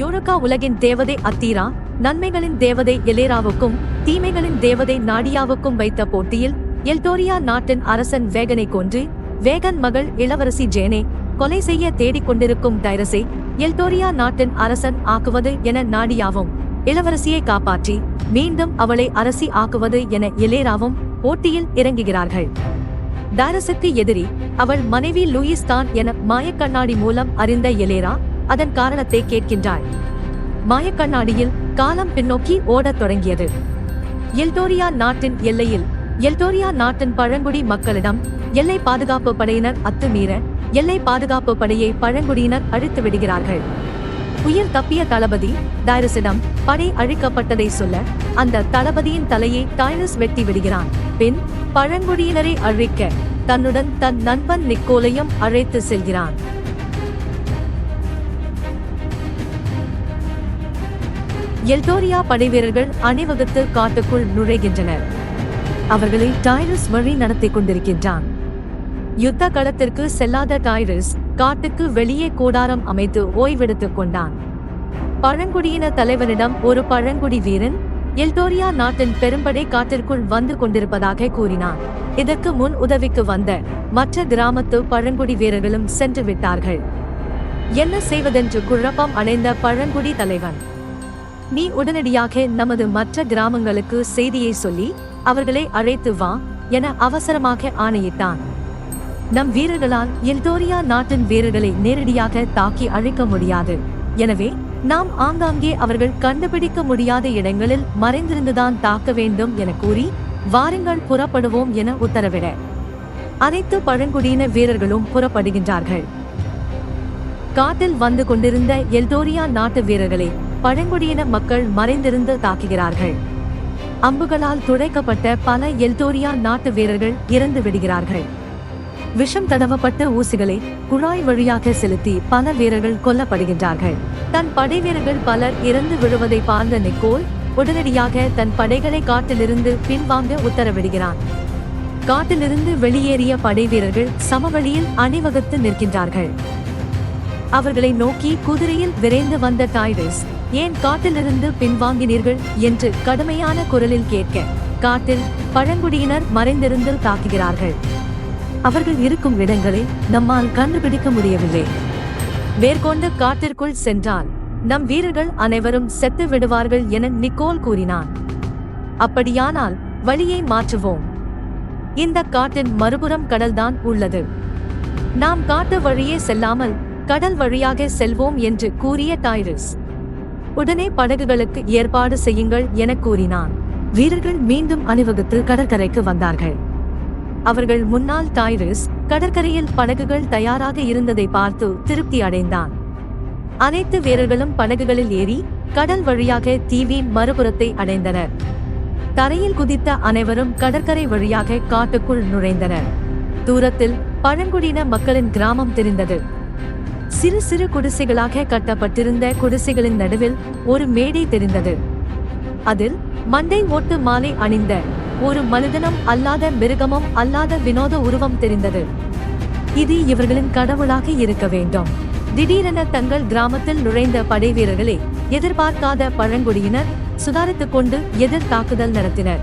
யோனக்கா உலகின் தேவதை அத்தீரா நன்மைகளின் தேவதை எலேராவுக்கும் தீமைகளின் தேவதை நாடியாவுக்கும் வைத்த போட்டியில் எல்டோரியா நாட்டின் அரசன் வேகனை கொன்று வேகன் மகள் இளவரசி ஜேனே கொலை செய்ய தேடிக் கொண்டிருக்கும் டைரஸை எல்டோரியா நாட்டின் அரசன் ஆக்குவது என நாடியாவும் இளவரசியை காப்பாற்றி மீண்டும் அவளை அரசி ஆக்குவது என எலேராவும் போட்டியில் இறங்குகிறார்கள். டைரஸுக்கு எதிரி அவள் மனைவி லூயிஸ் தான் என மாயக்கண்ணாடி மூலம் அறிந்த எலேரா அதன் காரணத்தை கேட்கின்றாள். மாயக்கண்ணாடியில் காலம் பின்னோக்கி ஓடத் தொடங்கியது. எல்டோரியா நாட்டின் எல்லையில் எல்டோரியா நாட்டின் பழங்குடி மக்களிடம் எல்லை பாதுகாப்பு படையினர் அத்துமீற எல்லை பாதுகாப்பு படையை பழங்குடியினர் அழித்து விடுகிறார்கள். உயிர் தப்பிய தளபதி டைரஸிடம் படை அழிக்கப்பட்டதை சொல்ல அந்த தளபதியின் தலையை டைரஸ் வெட்டி விடுகிறான். பின் பழங்குடியினரை அழிக்க தன்னுடன் தன் நண்பன் நிக்கோலையும் அழைத்து செல்கிறான். எல்டோரியா படைவீரர்கள் அணிவகுத்து காட்டுக்குள் நுழைகின்றனர். அவர்களை டைரஸ் வழி நடத்திக் கொண்டிருக்கின்றான். யுத்த களத்திற்கு செல்லாத டைரஸ் காட்டுக்கு வெளியே கூடாரம் அமைத்து ஓய்வெடுத்துக் கொண்டான். பழங்குடியின தலைவனிடம் ஒரு பழங்குடி வீரன் எல்டோரியா நாட்டின் பெரும்படை காட்டிற்குள் வந்து கொண்டிருப்பதாக கூறினான். இதற்கு முன் உதவிக்கு வந்த மற்ற கிராமத்து பழங்குடி வீரர்களும் சென்று விட்டார்கள். என்ன செய்வதென்று குழப்பம் அடைந்த பழங்குடி தலைவன் நீ உடனடியாக நமது மற்ற கிராமங்களுக்கு செய்தியை சொல்லி அவர்களை அழைத்து வா என அவசரமாக ஆணையிட்டான். நம் வீரர்களால் எல்டோரியா நாட்டின் வீரர்களை நேரடியாக தாக்கி அழைக்க முடியாது. எனவே நாம் ஆங்காங்கே அவர்கள் கண்டுபிடிக்க முடியாத இடங்களில் மறைந்திருந்துதான் தாக்க வேண்டும் என கூறி வாருங்கள் புறப்படுவோம் என உத்தரவிட. அனைத்து பழங்குடியின வீரர்களும் புறப்படுகின்றார்கள். காட்டில் வந்து கொண்டிருந்த எல்டோரியா நாட்டு வீரர்களை பழங்குடியின மக்கள் மறைந்திருந்து தாக்குகிறார்கள். அம்புகளால் துடைக்கப்பட்ட பல எல்தோரியா நாட்டு வீரர்கள் இறந்து விடுகிறார்கள். விஷம் தடவப்பட்ட ஊசிகளை குழாய் வழியாக செலுத்தி பல வீரர்கள் கொல்லப்படுகின்றார்கள். தன் படை வீரர்கள் பலர் இறந்து விழுவதை பார்ந்த நிக்கோல் உடனடியாக தன் படைகளை காட்டிலிருந்து பின்வாங்க உத்தரவிடுகிறான். காட்டிலிருந்து வெளியேறிய படை வீரர்கள் சமவெளியில் அணிவகுத்து நிற்கின்றார்கள். அவர்களை நோக்கி குதிரையில் விரைந்து வந்த டைரஸ் ஏன் காட்டிலிருந்து பின்வாங்கினீர்கள் என்று கடுமையான குரலில் கேட்க காட்டில் பழங்குடியினர் மறைந்திருந்து தாக்குகிறார்கள். அவர்கள் இருக்கும் இடங்களை நம்மால் கண்டுபிடிக்க முடியவில்லை. மேற்கொண்டு காட்டிற்குள் சென்றால் நம் வீரர்கள் அனைவரும் செத்து விடுவார்கள் என நிக்கோல் கூறினான். அப்படியானால் வழியை மாற்றுவோம். இந்த காட்டின் மறுபுறம் கடல்தான் உள்ளது. நாம் காட்டு வழியே செல்லாமல் கடல் வழியாக செல்வோம் என்று கூறிய டைரஸ். உடனே படகுகளுக்கு ஏற்பாடு செய்யுங்கள் என கூறினான். வீரர்கள் மீண்டும் அணிவகுத்து கடற்கரைக்கு வந்தார்கள். அவர்கள் முன்னால் டைரிஸ் கடற்கரையில் படகுகள் தயாராக இருந்ததை பார்த்து திருப்தி அடைந்தான். அனைத்து வீரர்களும் படகுகளில் ஏறி கடல் வழியாக தீவின் மறுபுறத்தை அடைந்தனர். தரையில் குதித்த அனைவரும் கடற்கரை வழியாக காட்டுக்குள் நுழைந்தனர். தூரத்தில் பழங்குடியின மக்களின் கிராமம் தெரிந்தது. சிறு சிறு குடிசைகளாக கட்டப்பட்டிருந்த குடிசைகளின் நடுவில் ஒரு மேடை தெரிந்தது. அதில் மண்டை ஓட்டு மாலை அணிந்த ஒரு மனிதனும் அல்லாத மிருகமும் அல்லாத வினோத உருவம் தெரிந்தது. இது இவர்களின் கடவுளாக இருக்க வேண்டும். திடீரென தங்கள் கிராமத்தில் நுழைந்த படை வீரர்களை எதிர்பார்க்காத பழங்குடியினர் சுதாரித்துக் கொண்டு எதிர் தாக்குதல் நடத்தினர்.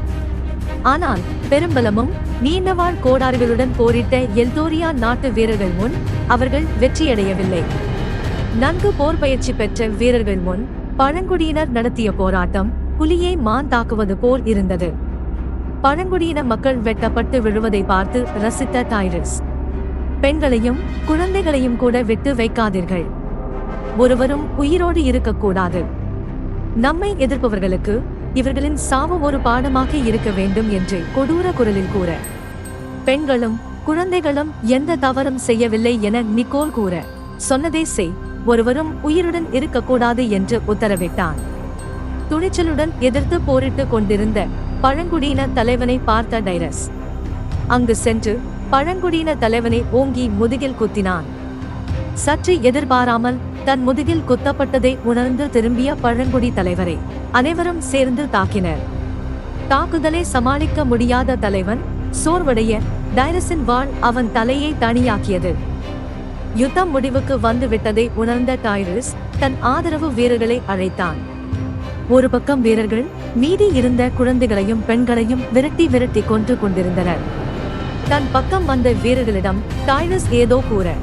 ஆனால் பெரும்பலமும் நீண்டவாழ் கோடாறுகளுடன் போரிட்ட எல்தோரியா நாட்டு வீரர்கள் முன் அவர்கள் வெற்றியடையவில்லை. நன்கு போர் பயிற்சி பெற்ற வீரர்கள் முன் பழங்குடியினர் நடத்திய போராட்டம் புலியை மான் தாக்குவது போல் இருந்தது. பழங்குடியின மக்கள் வெட்டப்பட்டு விழுவதை பார்த்து ரசித்த டைரஸ் பெண்களையும் குழந்தைகளையும் கூட விட்டு வைக்காதீர்கள். ஒருவரும் உயிரோடு இருக்கக்கூடாது. நம்மை எதிர்ப்பவர்களுக்கு இவர்களின் சாவு ஒரு பாடமாக இருக்க வேண்டும் என்று கொடூர குரலில் கூற பெண்களும் குழந்தைகளும் எந்த தவறும் செய்யவில்லை என நிக்கோல் கூற சொன்னதே செய் ஒருவரும் உயிருடன் இருக்கக்கூடாது என்று உத்தரவிட்டான். துணிச்சலுடன் எதிர்த்து போரிட்டு கொண்டிருந்த பழங்குடியின தலைவனை பார்த்த டைரஸ் அங்கு சென்று பழங்குடியின தலைவனை ஓங்கி முதுகில் குத்தினான். சற்று எதிர்பாராமல் தன் முதுகில் குத்தப்பட்டதை உணர்ந்து திரும்பிய பழங்குடி தலைவரை அனைவரும் சேர்ந்து தாக்கினர். தாக்குதலை சமாளிக்க முடியாத தலைவன் சோர்வடைய டைரஸின் வாள் அவன் தலையை தனியாக்கியது. யுத்தம் முடிவுக்கு வந்து விட்டதை உணர்ந்த டைரஸ் தன் ஆதரவு வீரர்களை அழைத்தான். ஒரு பக்கம் வீரர்கள் மீதி இருந்த குழந்தைகளையும் பெண்களையும் விரட்டி விரட்டி கொன்று கொண்டிருந்தனர். தன் பக்கம் வந்த வீரர்களிடம் டைரஸ் ஏதோ கூற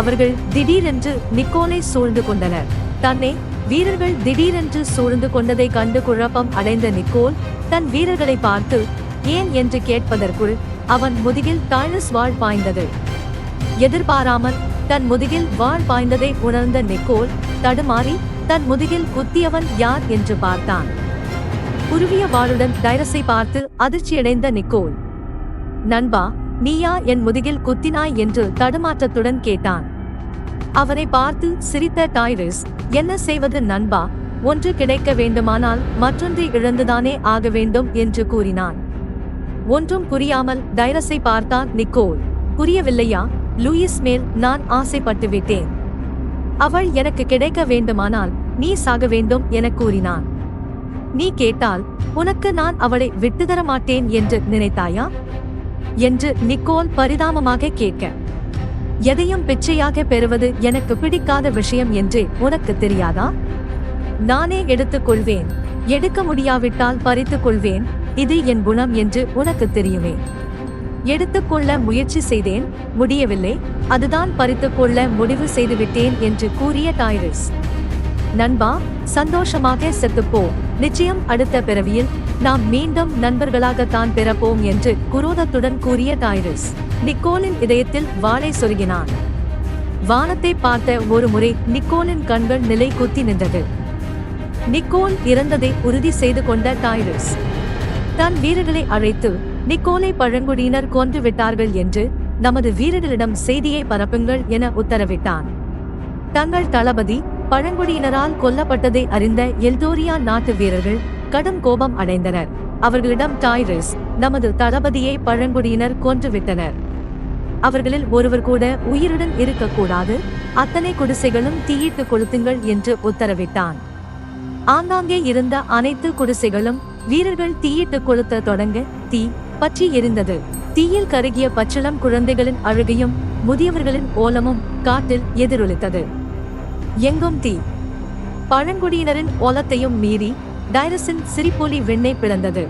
அவர்கள் திடீரென்று நிக்கோலை சூழ்ந்து கொண்டனர். தன்னை வீரர்கள் திடீரென்று சூழ்ந்து கொண்டதை கண்டு குழப்பம் அடைந்த நிக்கோல் தன் வீரர்களை பார்த்து ஏன்? என்று கேட்பதற்குள் அவன் முதுகில் டைரஸ் வாழ் பாய்ந்தது. எதிர்பாராமல் தன் முதுகில் வாழ் பாய்ந்ததை உணர்ந்த நிக்கோல் தடுமாறி தன் முதுகில் குத்தியவன் யார்? என்று பார்த்தான். குருவிய வாளுடன் டைரஸை பார்த்து அதிர்ச்சியடைந்த நிக்கோல் நண்பா நீயா என் முதுகில் குத்தினாய் என்று தடுமாற்றத்துடன் கேட்டான். அவனை பார்த்து சிரித்த டைரிஸ் என்ன செய்வது நண்பா? ஒன்று கிடைக்க வேண்டுமானால் மற்றொன்று இழந்துதானே ஆக வேண்டும்? என்று கூறினான். ஒன்றும் புரியாமல் டைரஸை பார்த்தான் நிக்கோல். புரியவில்லையா? லூயிஸ் மேல் நான் ஆசைப்பட்டு விட்டேன். அவள் எனக்கு கிடைக்க வேண்டுமானால் நீ சாக வேண்டும் எனக் கூறினான். நீ கேட்டால் உனக்கு நான் அவளை விட்டுதர மாட்டேன் என்று நினைத்தாயா? என்று நிக்கோல் பரிதாபமாக கேட்க எதையும் பிச்சையாக பெறுவது எனக்கு பிடிக்காத விஷயம் என்று உனக்கு தெரியாதா? நானே எடுத்துக் கொள்வேன் எடுக்க முடியாவிட்டால் பறித்துக் கொள்வேன் இது என் குணம் என்று உனக்கு தெரியுமே. எடுத்துக்கொள்ள முயற்சி செய்தேன். முடியவில்லை. அதுதான் பறித்துக் கொள்ள முடிவு செய்துவிட்டேன் என்று கூறிய டாய்ரிஸ் நண்பா சந்தோஷமாக செத்துப்போ நிச்சயம் அடுத்த பிறவியில் நாம் மீண்டும் நண்பர்களாகத்தான் பிறப்போம் என்று குரோதத்துடன் கூறிய டைரஸ். நிக்கோலின் இதயத்தில் வாளை சொருகினான். வானத்தை பார்த்த ஒரு முறை நிக்கோலின் கண்கள் நிலை குத்தி நின்றது. நிக்கோல் இறந்ததை உறுதி செய்து கொண்ட டைரஸ். தன் வீரர்களை அழைத்து நிக்கோலை பழங்குடியினர் கொன்று விட்டார்கள் என்று நமது வீரர்களிடம் செய்தியை பரப்புங்கள் என உத்தரவிட்டான். தங்கள் தளபதி பழங்குடியினரால் கொல்லப்பட்டதை அறிந்த எல்தோரியா நாட்டு வீரர்கள் கடும் கோபம் அடைந்தனர். அவர்களிடம் டாய்ரிஸ் நமது தளபதியை பழங்குடியினர் கொன்றுவிட்டனர். அவர்களில் ஒருவர் கூட உயிருடன் இருக்கக்கூடாது அத்தனை குடிசைகளும் தீயிட்டு கொளுத்துங்கள் என்று உத்தரவிட்டான். ஆங்காங்கே இருந்த அனைத்து குடிசைகளும் வீரர்கள் தீயிட்டு கொளுத்த தொடங்க தீ பற்றி எரிந்தது. தீயில் கருகிய பச்சிளம் குழந்தைகளின் அழுகையும் முதியவர்களின் ஓலமும் காட்டில் எதிரொலித்தது. எங்கும் தீ. பழங்குடியினரின் ஓலத்தையும் மீறி டைரஸின் சிரிப்பொலி வெண்ணெய் பிறந்தது